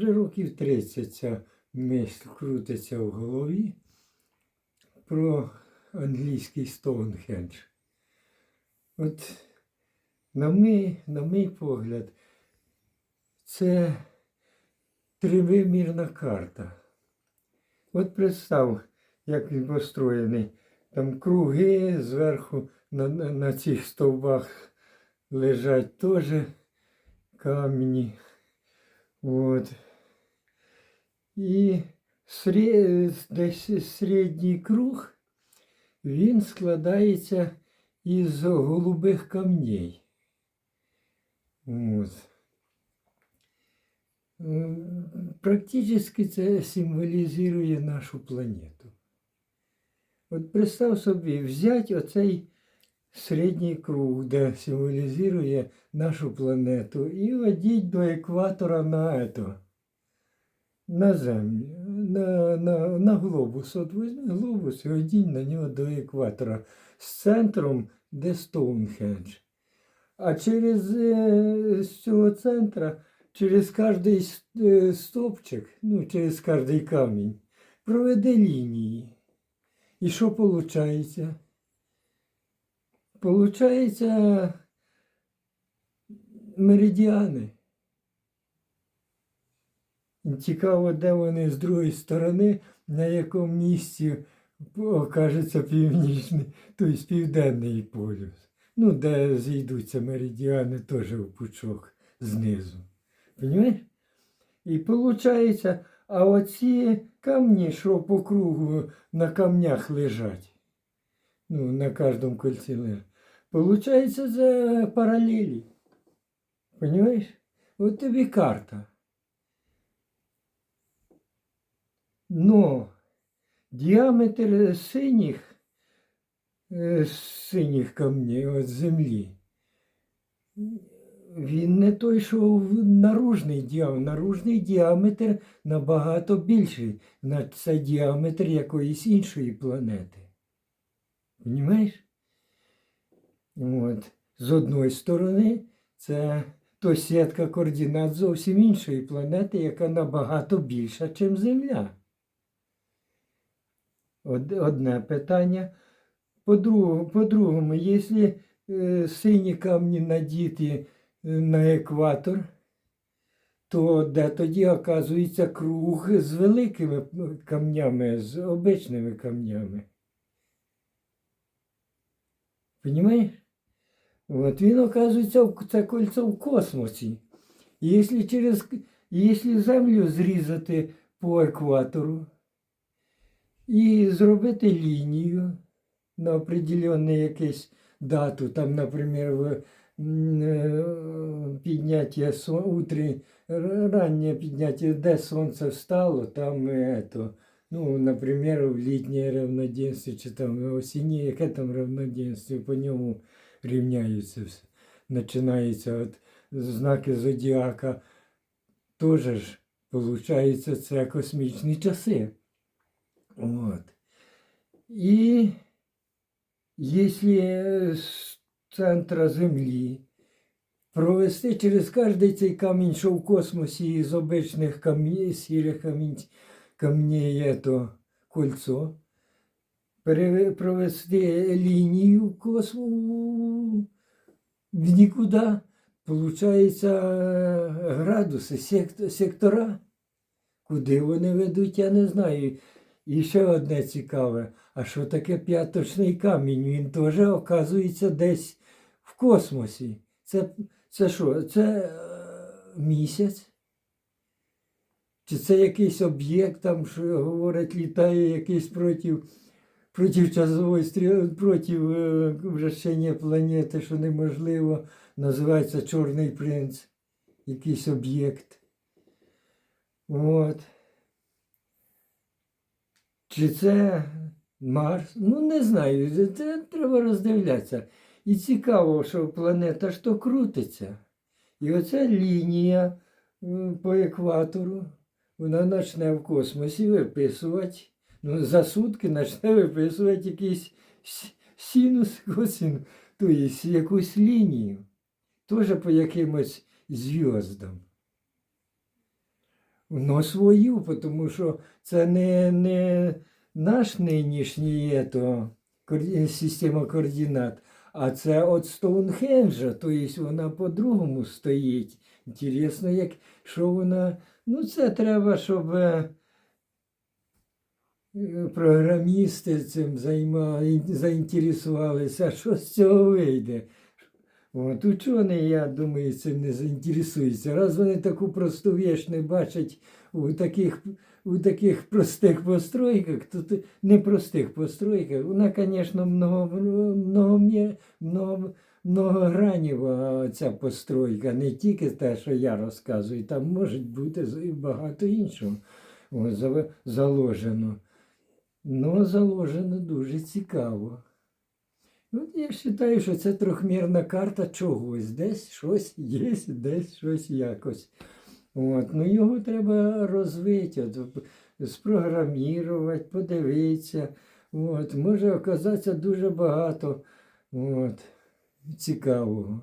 Вже років 30 ця мисль крутиться в голові про англійський Стоунхендж. От на мій, на мій погляд, це тривимірна карта. От представ, як він построєний. Там круги зверху на, на, на цих стовбах лежать теж камні. От. І десь середній круг він складається із голубих камней. От. Практично це символізує нашу планету. От представ собі, взяти оцей середній круг, де символізує нашу планету, і одіть до екватора на ето, на землю, на, на, на глобус. От візьми глобус і одінь на нього до екватора з центром, де Стоунхендж. А через е, з цього центра, через кожний е, стовпчик, ну, через кожний камінь, проведе лінії. І що виходить? Получається меридіани. Цікаво, де вони з другої сторони, на якому місці окажеться північний, тобто південний полюс. Ну, де зійдуться меридіани теж в пучок знизу. Понімаєш? І виходить, а оці камні, що по кругу на камнях лежать, ну, на кожному кольці лежать, Получається це паралелі. Понимаєш? От тобі карта. Но діаметр синіх, е, синіх камней от землі, він не той, що наружний діаметр. Наружний діаметр набагато більший. Це діаметр якоїсь іншої планети. Понімаєш? От. З одної сторони, це то сітка координат зовсім іншої планети, яка набагато більша, ніж Земля. Од- Одне питання. По-другому, якщо е, сині камні надіти е, на екватор, то де тоді оказується круг з великими камнями, з обичними камнями. Понимаєш? От він, оказується, це кольцо в космосі. Якщо, через, якщо землю зрізати по екватору і зробити лінію на определенну якусь дату, там, наприклад, в е, підняття утрі, раннє підняття, де сонце встало, там е, ну, наприклад, в літнє равноденствие, чи там осіннє, яке там равноденствие, по ньому рівняються все. Починається от знаки зодіака. Теж ж, виходить, це космічні часи. От. І якщо з центра Землі провести через кожний цей камінь, що в космосі з обичних камінь, сірих камінь, камней, то кольцо, провести лінію космосу в нікуди, получається градуси, сектора. Куди вони ведуть, я не знаю. І ще одне цікаве, а що таке п'яточний камінь? Він теж оказується десь в космосі. Це, це що? Це е, місяць? Чи це якийсь об'єкт, там, що говорять, літає якийсь проти, проти часової стріли, проти е, вращення планети, що неможливо, називається Чорний принц, якийсь об'єкт. От. Чи це Марс? Ну, не знаю. Це- треба роздивлятися. І цікаво, що планета ж то крутиться. І оця лінія по екватору, вона почне в космосі виписувати. Ну, за сутки почне виписувати якийсь синус, косинус, тобто якусь лінію. Теж по якимось зв'яздам. Ну, свою, тому що це не, не наш нинішній ето, система координат, а це от Стоунхенджа, тобто вона по-другому стоїть. Інтересно, як, що вона. Ну, це треба, щоб е, е, програмісти цим займали, заінтересувалися, що з цього вийде. От, учені, я думаю, цим не заінтересуються. Раз вони таку просту віч не бачать у таких, у таких простих постройках, то непростих постройках, вона, звісно, много, ця постройка, не тільки те, що я розказую, там може бути багато іншого заложено. Ну, заложено дуже цікаво. Ну, я вважаю, що це трьохмірна карта чогось. Десь щось є, десь щось якось. От. Ну, його треба розвити, от, спрограмувати, подивитися. От. Може оказатися дуже багато от, цікавого.